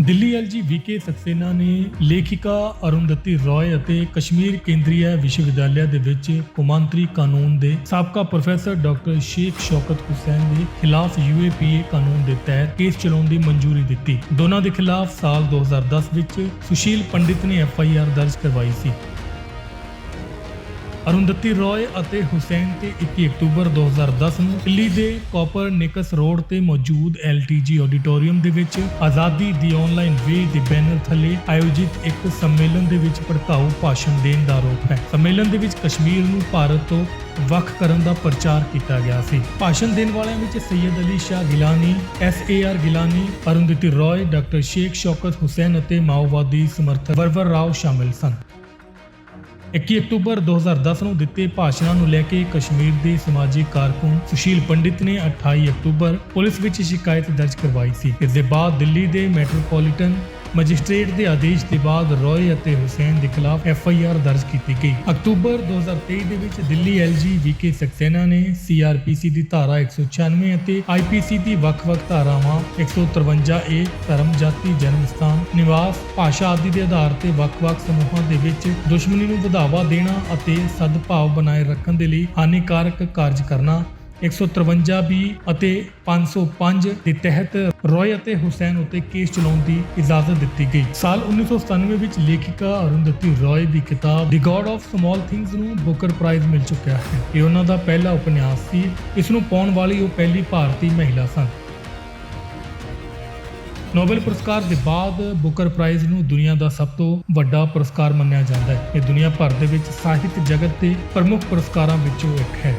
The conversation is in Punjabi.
ਦਿੱਲੀ ਐਲਜੀ ਵੀਕੇ ਸਕਸੇਨਾ ਨੇ ਲੇਖਿਕਾ ਅਰੁੰਧਤੀ ਰॉय ਅਤੇ ਕਸ਼ਮੀਰ ਕੇਂਦਰੀय ਵਿਸ਼ਵ ਵਿਦਿਆਲਿਆ ਦੇ ਵਿੱਚ ਕੌਮਾਂਤਰੀ ਕਾਨੂੰਨ ਦੇ ਸਾਬਕਾ ਪ੍ਰੋਫੈਸਰ ਡਾਕਟਰ ਸ਼ੇਖ ਸ਼ੌਕਤ ਹੁਸੈਨ ਦੇ ਖਿਲਾਫ ਯੂਏਪੀਏ ਕਾਨੂੰਨ ਦੇ ਤਹਿਤ ਕੇਸ ਚਲਾਉਣ ਦੀ ਮਨਜ਼ੂਰੀ ਦਿੱਤੀ। ਦੋਨਾਂ ਦੇ ਖਿਲਾਫ ਸਾਲ 2010 ਵਿੱਚ ਸੁਸ਼ੀਲ ਪੰਡਿਤ ਨੇ ਐਫਆਈਆਰ ਦਰਜ ਕਰਵਾਈ ਸੀ। ਅਰੁੰਧਤੀ ਰੋਏ ਅਤੇ ਹੁਸੈਨ ਤੇ 21 ਅਕਤੂਬਰ 2010 ਨੂੰ ਦਿੱਲੀ ਦੇ ਕਾਪਰ ਨਿਕਸ ਰੋਡ ਤੇ ਮੌਜੂਦ LTG ਆਡੀਟੋਰੀਅਮ ਦੇ ਵਿੱਚ ਆਜ਼ਾਦੀ ਦੀ ਆਨਲਾਈਨ ਵੇ ਦੇ ਬੈਨਰ ਥੱਲੇ ਆਯੋਜਿਤ ਇੱਕ ਸੰਮੇਲਨ ਦੇ ਵਿੱਚ ਭੜਕਾਊ ਭਾਸ਼ਣ ਦੇਣ ਦਾ ਆਰੋਪ ਹੈ। ਸੰਮੇਲਨ ਦੇ ਵਿੱਚ ਕਸ਼ਮੀਰ ਨੂੰ ਭਾਰਤ ਤੋਂ ਵੱਖ ਕਰਨ ਦਾ ਪ੍ਰਚਾਰ ਕੀਤਾ ਗਿਆ ਸੀ। ਭਾਸ਼ਣ ਦੇਣ ਵਾਲਿਆਂ ਵਿੱਚ ਸੈਯਦ ਅਲੀ ਸ਼ਾਹ ਗਿਲਾਨੀ ਐਸਏਆਰ ਗਿਲਾਨੀ, ਅਰੁੰਧਤੀ ਰੋਏ, ਡਾਕਟਰ ਸ਼ੇਖ ਸ਼ੌਕਤ ਹੁਸੈਨ ਅਤੇ ਮਾਓਵਾਦੀ ਸਮਰਥਕ ਵਰਵਰ ਰਾਓ ਸ਼ਾਮਿਲ ਸਨ। 21 ਅਕਤੂਬਰ 2010 ਨੂੰ ਦਿੱਤੇ ਭਾਸ਼ਣਾਂ ਨੂੰ ਲੈ ਕੇ ਕਸ਼ਮੀਰ ਦੇ ਸਮਾਜਿਕ ਕਾਰਕੁਨ ਸੁਸ਼ੀਲ ਪੰਡਿਤ ਨੇ 28 ਅਕਤੂਬਰ ਪੁਲਿਸ ਵਿੱਚ ਸ਼ਿਕਾਇਤ ਦਰਜ ਕਰਵਾਈ ਸੀ। ਇਸ ਦੇ ਬਾਅਦ ਦਿੱਲੀ ਦੇ ਮੈਟਰੋਪੋਲੀਟਨ ਮੈਜਿਸਟ੍ਰੇਟ ਦੇ ਆਦੇਸ਼ ਦੇ ਬਾਅਦ ਰੋਏ ਅਤੇ ਹੁਸੈਨ ਦੇ ਖਿਲਾਫ ਐਫ ਆਈ ਆਰ ਦਰਜ ਕੀਤੀ ਗਈ। ਅਕਤੂਬਰ 2023 ਦੇ ਵਿੱਚ ਦਿੱਲੀ ਐਲਜੀ ਵੀਕੇ ਸਕਸੈਨਾ ਨੇ ਸੀਆਰਪੀਸੀ ਦੀ ਧਾਰਾ 196 ਅਤੇ ਆਈਪੀਸੀ ਦੀ ਵੱਖ-ਵੱਖ ਧਾਰਾਵਾਂ 153 ਏ ਧਰਮ, ਜਾਤੀ, ਜਨਮ ਸਥਾਨ, ਨਿਵਾਸ, ਭਾਸ਼ਾ ਆਦਿ ਦੇ ਆਧਾਰ ਤੇ ਵੱਖ-ਵੱਖ ਸਮੂਹਾਂ ਦੇ ਵਿੱਚ ਦੁਸ਼ਮਣੀ ਨੂੰ ਵਧਾਵਾ ਦੇਣਾ ਅਤੇ ਸਦਭਾਵ ਬਣਾਏ ਰੱਖਣ ਦੇ ਲਈ ਹਾਨੀਕਾਰਕ ਕਾਰਜ ਕਰਨਾ 153 ਬੀ ਅਤੇ 505 ਦੇ ਤਹਿਤ ਰॉय ਅਤੇ ਹੁਸੈਨ ਉਤੇ ਕੇਸ ਚਲਾਉਣ ਦੀ ਇਜਾਜ਼ਤ ਦਿੱਤੀ ਗਈ। ਸਾਲ 1997 ਵਿੱਚ ਲੇਖਿਕਾ ਅਰੁੰਧਤੀ ਰॉय ਦੀ ਕਿਤਾਬ ਦੀ ਗੋਡ ਆਫ ਸਮਾਲ ਥਿੰਗਸ ਨੂੰ ਬੁਕਰ ਪ੍ਰਾਈਜ਼ ਮਿਲ ਚੁੱਕਿਆ ਹੈ। ਇਹ ਉਹਨਾਂ ਦਾ ਪਹਿਲਾ ਉਪਨਿਆਸ ਸੀ। ਇਸ ਨੂੰ ਪਾਉਣ ਵਾਲੀ ਉਹ ਪਹਿਲੀ ਭਾਰਤੀ ਮਹਿਲਾ ਸਨ। ਨੋਬਲ ਪੁਰਸਕਾਰ ਦੇ ਬਾਅਦ ਬੁਕਰ ਪ੍ਰਾਈਜ਼ ਨੂੰ ਦੁਨੀਆ ਦਾ ਸਭ ਤੋਂ ਵੱਡਾ ਪੁਰਸਕਾਰ ਮੰਨਿਆ ਜਾਂਦਾ ਹੈ। ਇਹ ਦੁਨੀਆ ਭਰ ਦੇ ਵਿੱਚ ਸਾਹਿਤ ਜਗਤ ਦੇ ਪ੍ਰਮੁੱਖ ਪੁਰਸਕਾਰਾਂ ਵਿੱਚੋਂ ਇੱਕ ਹੈ।